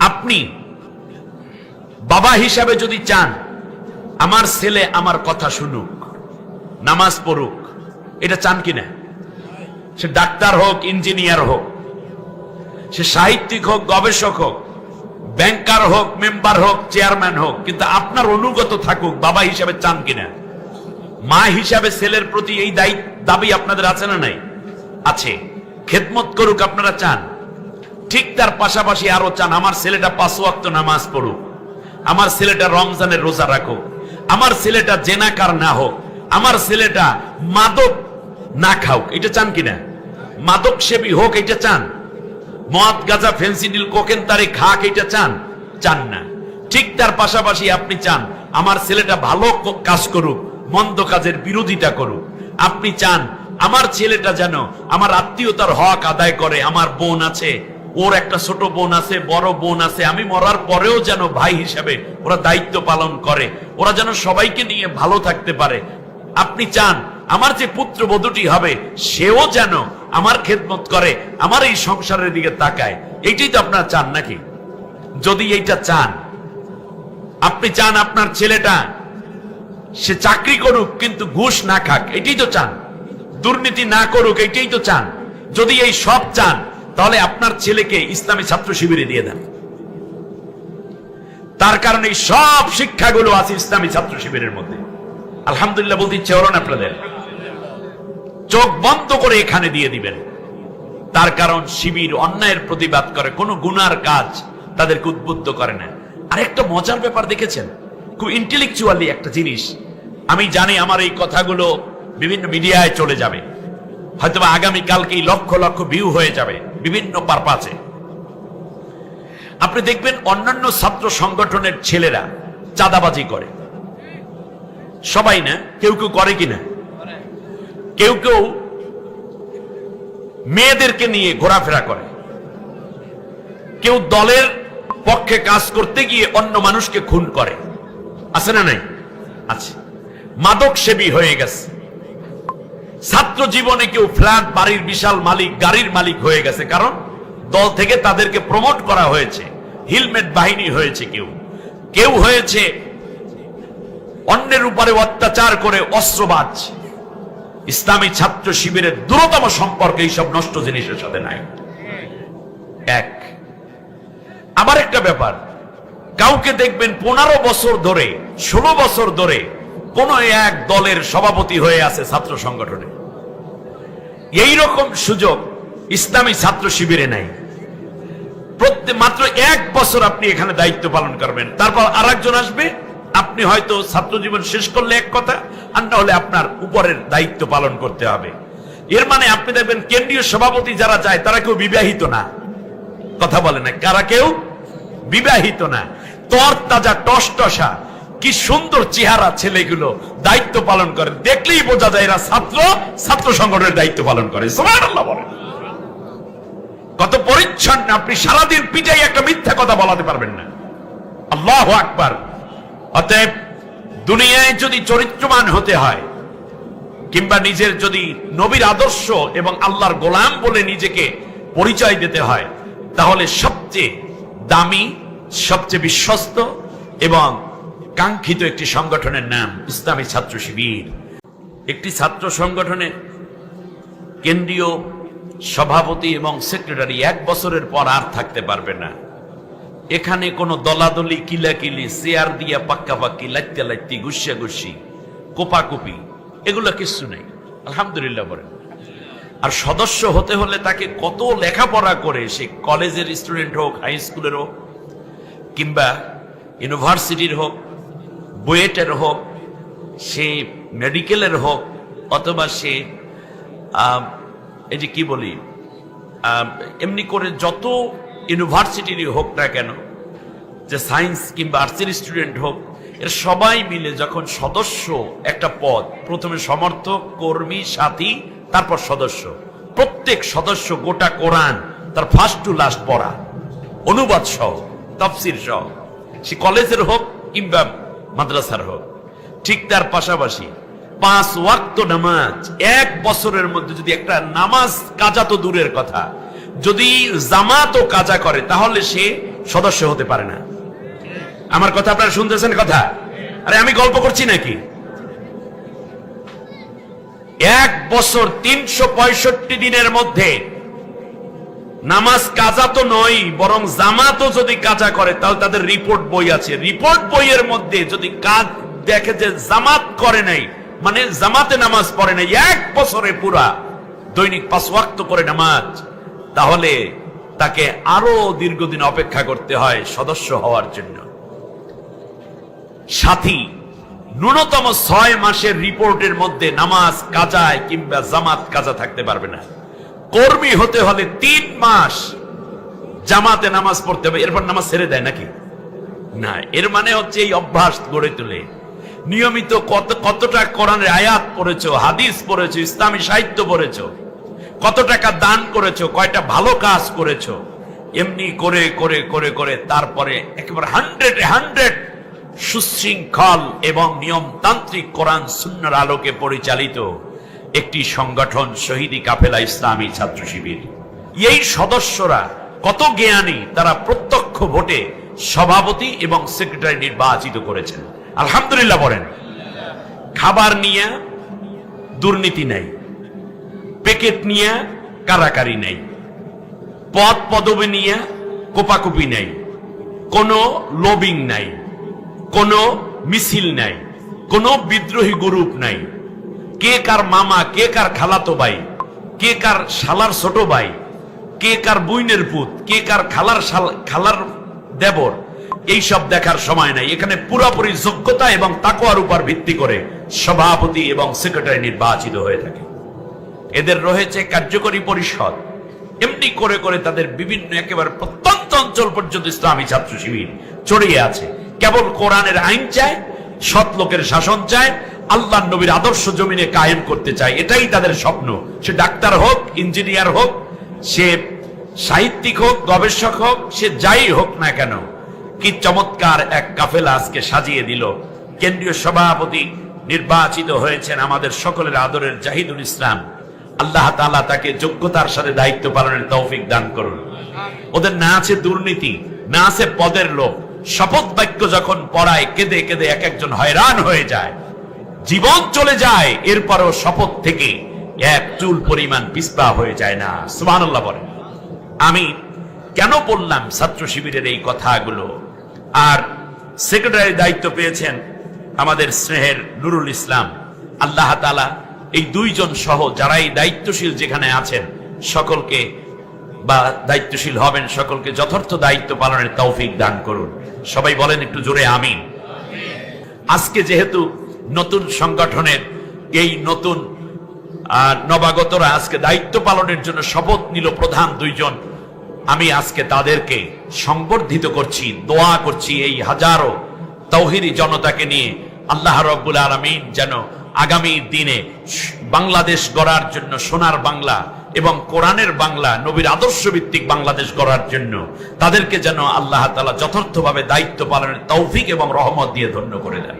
আপনি বাবা হিসাবে যদি চান, আমার ছেলে আমার কথা শুনুক, নামাজ পড়ুক, এটা চান কিনা সে ডাক্তার হোক, ইঞ্জিনিয়ার হোক, সে সাহিত্যিক হোক, গবেষক হোক, ব্যাংকার হোক, মেম্বার হোক, চেয়ারম্যান হোক, কিন্তু আপনার অনুগত থাকুক, বাবা হিসাবে চান কিনা মা হিসাবে ছেলের প্রতি এই দায়িত্ব, দাবি আপনাদের আছে না নাই? আছে। খেদমত করুক আপনারা চান। ঠিক তার পাশাপাশি আরও চান, আমার ছেলেটা পাঁচ নামাজ পড়ুক, আমার ছেলেটা রমজানের রোজা রাখুক, আমার ছেলেটা জেনাকার না হোক, আমার ছেলেটা মাদক না খাওক এটা চান কিনা? মাদক সেবী হোক, এটা চান। মদ, গাজা, ফেন্সিডিল, কোকেন, তারে খাক, এটা চান। চান না। ঠিক তার পাশাপাশি আপনি চান, আমার ছেলেটা ভালো কাজ করুক, মন্দ কাজের বিরোধিতা করুক। আপনি চান, আমার ছেলেটা যেন আমার আত্মীয়তার হক আদায় করে, আমার বোন আছে ওর একটা ছোট বোন আছে, বড় বোন আছে, আমি মরার পরেও যেন ভাই হিসাবে ওরা দায়িত্ব পালন করে, ওরা যেন সবাইকে নিয়ে ভালো থাকতে পারে। আপনি চান, আমার যে পুত্র বধূটি হবে, সেও যেন আমার খেদমত করে, আমার এই সংসারের দিকে তাকায়। এইটাই তো আপনারা চান নাকি? যদি এইটা চান, আপনি চান আপনার ছেলেটা, সে চাকরি করুক কিন্তু ঘুষ না খাক এটাই তো চান। দুর্নীতি না করুক এটাই তো চান। যদি এই সব চান তাহলে আপনার ছেলেকে ইসলামী ছাত্র শিবিরে দিয়ে দেন। তার কারণে সব শিক্ষাগুলো আছে ইসলামী ছাত্র শিবিরের মধ্যে। আলহামদুলিল্লাহ বলতে ইচ্ছে হলো না আপনাদের? চোখ বন্ধ করে এখানে দিয়ে দিবেন। তার কারণ শিবির অন্যায়ের প্রতিবাদ করে, কোনো গুনার কাজ তাদেরকে উদ্বুদ্ধ করে না। আর একটা মজার ব্যাপার দেখেছেন? খুব ইন্টেলেকচুয়ালি একটা জিনিস। আমি জানি আমার এই কথাগুলো বিভিন্ন মিডিয়ায় চলে যাবে। হয়তো আগামী কালকেই লক্ষ লক্ষ ভিউ হয়ে যাবে। বিভিন্ন পারপাচে আপনি দেখবেন অন্যান্য ছাত্র সংগঠনের ছেলেরা চাঁদাবাজি করে। সবাই না? কেউ কেউ করে কিনা? কেউ কেউ মেয়েদেরকে নিয়ে ঘোরাফেরা করে। কেউ দলের পক্ষে কাজ করতে গিয়ে অন্য মানুষকে খুন করে। আছে না নাই? আছে। মাদক সেবী হয়ে গেছে। ছাত্র জীবনে কেউ ফ্ল্যাট, বাড়ির বিশাল মালিক, গাড়ির মালিক হয়ে গেছে। কারণ দল থেকে তাদেরকে প্রমোট করা হয়েছে। হিলমেট বাহিনী হয়েছে কেউ। কেউ হয়েছে অন্যের উপরে অত্যাচার করে অস্ত্রবাজ। ইসলামী ছাত্র শিবিরের দূরতম সম্পর্ক, এইসব নষ্ট জিনিসের সাথে নাই। এক। আবার একটা ব্যাপার। কাউকে দেখবেন পনেরো বছর ধরে, ষোলো বছর ধরে কোন এক দলের সভাপতি হয়ে আছে ছাত্র সংগঠনে। এই রকম সুযোগ ইসলামী ছাত্র শিবিরে নাই। প্রত্যেক মাত্র এক বছর আপনি এখানে দায়িত্ব পালন করবেন। তারপর আর আসবে, আপনি হয়তো ছাত্র জীবন শেষ করলে এক কথা, আর না হলে আপনার উপরের দায়িত্ব পালন করতে হবে। এর মানে আপনি দেখবেন কেন্দ্রীয় সভাপতি যারা যায়, তারা কেউ বিবাহিত না। কথা বলে না, কারা কেউ বিবাহিত না। তর তাজা টস টসা কি সুন্দর চেহারা ছেলেগুলো দায়িত্ব পালন করে। দেখলেই বোঝা যায় এরা ছাত্র ছাত্র সংগঠনের দায়িত্ব পালন করে। কত পরিচ্ছন্ন, আপনি সারাদিন পিটাই একটা মিথ্যা কথা বলাতে পারবেন না। আল্লাহ আকবার। অতএব দুনিয়ায় যদি চরিত্রবান হতে হয়, কিংবা নিজের যদি নবীর আদর্শ এবং আল্লাহর গোলাম বলে নিজেকে পরিচয় দিতে হয়, তাহলে সবচেয়ে দামি, সবচেয়ে বিশ্বস্ত এবং কাঙ্ক্ষিত একটি সংগঠনের নাম ইসলামী ছাত্র শিবির। একটি ছাত্র সংগঠনে কেন্দ্রীয় সভাপতি এবং সেক্রেটারি এক বছরের পর আর থাকতে পারবে না। এখানে কোনো দলাদলি, কিলাকিলি, চেয়ার দিয়া পাক্কা পাক্কি লাইতে লাইতে গুসিয়া গুসি কোপাকুপি, এগুলো কিছু নেই। আলহামদুলিল্লাহ বলেন। আর সদস্য হতে হলে তাকে কত লেখাপড়া করে, সে কলেজের স্টুডেন্ট হোক, হাই স্কুলের হোক, কিংবা ইউনিভার্সিটির হোক বুয়েটের হোক, সে মেডিকেলের হোক, অথবা সে এই যে কি বলি এমনি করে যত ইউনিভার্সিটিরই হোক না কেন, যে সায়েন্স কিংবা আর্টসের স্টুডেন্ট হোক, এর সবাই মিলে যখন সদস্য একটা পদ, প্রথমে সমর্থক, কর্মী, সাথী, তারপর সদস্য। প্রত্যেক সদস্য গোটা কোরআন, তার ফার্স্ট টু লাস্ট পড়া, অনুবাদ সহ তফসির সহ। সে কলেজের হোক কিংবা মাদ্রাসার হোক। ঠিক তার পাশাপাশি পাঁচ ওয়াক্ত নামাজ, এক বছরের মধ্যে যদি একটা নামাজ কাজা তো দূরের কথা, যদি জামাতও কাজা করে, তাহলে সে সদস্য হতে পারে না। আমার কথা আপনারা শুনতেছেন কথা? আরে আমি গল্প করছি নাকি? এক বছর তিনশো পঁয়ষট্টি দিনের মধ্যে নামাজ কাজা তো নয়, বরং জামাতও যদি কাজা করে, তাহলে তাদের রিপোর্ট বই আছে। রিপোর্ট বইয়ের মধ্যে যদি কাজ দেখে যে জামাত করে নাই মানে জামাতে নামাজ পড়ে নাই, এক বছরে পুরা দৈনিক পাঁচ করে নামাজ, তাহলে তাকে আরও দীর্ঘদিন অপেক্ষা করতে হয় সদস্য হওয়ার জন্য। সাথী, ন্যূনতম ছয় মাসের রিপোর্টের মধ্যে নামাজ কাজায় কিংবা জামাত কাজা থাকতে পারবে না। কর্মী হতে হলে তিন মাস জামাতে নামাজ পড়তে হবে, এরপর নামাজ ছেড়ে দেয় নাকি? না, এর মানে হচ্ছে এই অভ্যাস গড়ে তোলে। নিয়মিত কত, কতটা কোরআনের আয়াত পড়েছো, হাদিস পড়েছো, ইসলামী সাহিত্য পড়েছো, কত টাকা দান করেছ, কয়টা ভালো কাজ করেছ, এমনি করে করে করে করে, তারপরে একেবারে হান্ড্রেড হান্ড্রেড সুশৃঙ্খল এবং নিয়মতান্ত্রিক কোরআন সুন্নার আলোকে পরিচালিত। একটি সংগঠন শহীদি কাফেলা ইসলামী ছাত্র শিবির। এই সদস্যরা কত জ্ঞানী, তারা প্রত্যক্ষ ভোটে সভাপতি এবং সেক্রেটারি নির্বাচিত করেছেন। আলহামদুলিল্লাহ বলেন, খাবার নিয়ে দুর্নীতি নেই, প্যাকেট নিয়ে কারাকারি নেই, পদ পদবি নিয়ে কোপাকুপি নাই, কোনো লবিং নাই, কোনো মিছিল নাই, কোনো বিদ্রোহী গ্রুপ নাই। কে কার মামা, কে কার খালাতো ভাই, কে কার শালার ছোট ভাই, কে কার বুইনের পুত, কে কার খালার খালার দেবর, এইসব দেখার সময় নাই। এখানে পুরোপুরি যোগ্যতা এবং তাকোয়ার উপর ভিত্তি করে সভাপতি এবং সেক্রেটারি নির্বাচিত হয়ে থাকে। এদের রয়েছে কার্যকরী পরিষদ। এমনি করে করে তাদের বিভিন্ন একেবারে প্রত্যন্ত অঞ্চল পর্যন্ত ইসলামী ছাত্র শিবির ছড়িয়ে আছে। কেবল কোরআনের আইন চায়, সৎ লোকের শাসন চায় আল্লাহ নবীর আদর্শ জমিনে কায়েম করতে চায়, এটাই তাদের স্বপ্ন। সে ডাক্তার হোক, ইঞ্জিনিয়ার হোক, সে সাহিত্যিক হোক, গবেষক হোক, সে যাই হোক না কেন, কি চমৎকার এক কাফেলা আজকে সাজিয়ে দিল। কেন্দ্রীয় সভাপতি নির্বাচিত হয়েছেন আমাদের সকলের আদরের জাহিদুল ইসলাম। আল্লাহ তালা তাকে যোগ্যতার সাথে দায়িত্ব পালনের তৌফিক দান করুন। ওদের না আছে দুর্নীতি, না আছে পদের লোক শপথ বাক্য যখন পড়ায়, কেঁদে কেঁদে এক একজন হয়রান হয়ে যায়। জীবন চলে যায়, এরপরও শপথ থেকে এক চুল পরিমাণ পিস্পা হয়ে যায় না। সুবহানাল্লাহ বলেন। আমি কেন বললাম ছাত্র শিবিরের এই কথাগুলো? আর সেক্রেটারি দায়িত্ব পেয়েছেন আমাদের স্নেহের নুরুল ইসলাম। আল্লাহ তাআলা এই দুইজন সহ যারা এই দায়িত্বশীল যেখানে আছেন, সকলকে বা দায়িত্বশীল হবেন, সকলকে যথার্থ দায়িত্ব পালনের তৌফিক দান করুন। সবাই বলেন একটু জোরে আমিন। আজকে যেহেতু নতুন সংগঠনের এই নতুন নবাগতরা আজকে দায়িত্ব পালনের জন্য শপথ নিল প্রধান দুইজন। আমি আজকে তাদেরকে সংবর্ধিত করছি, দোয়া করছি এই হাজারো তৌহিরি জনতাকে নিয়ে। আল্লাহ রব্বুল আলমিন যেন আগামী দিনে বাংলাদেশ গড়ার জন্য সোনার বাংলা এবং কোরআনের বাংলা, নবীর আদর্শ ভিত্তিক বাংলাদেশ গড়ার জন্য তাদেরকে যেন আল্লাহ তালা যথার্থভাবে দায়িত্ব পালনের তৌফিক এবং রহমত দিয়ে ধন্য করে দেন।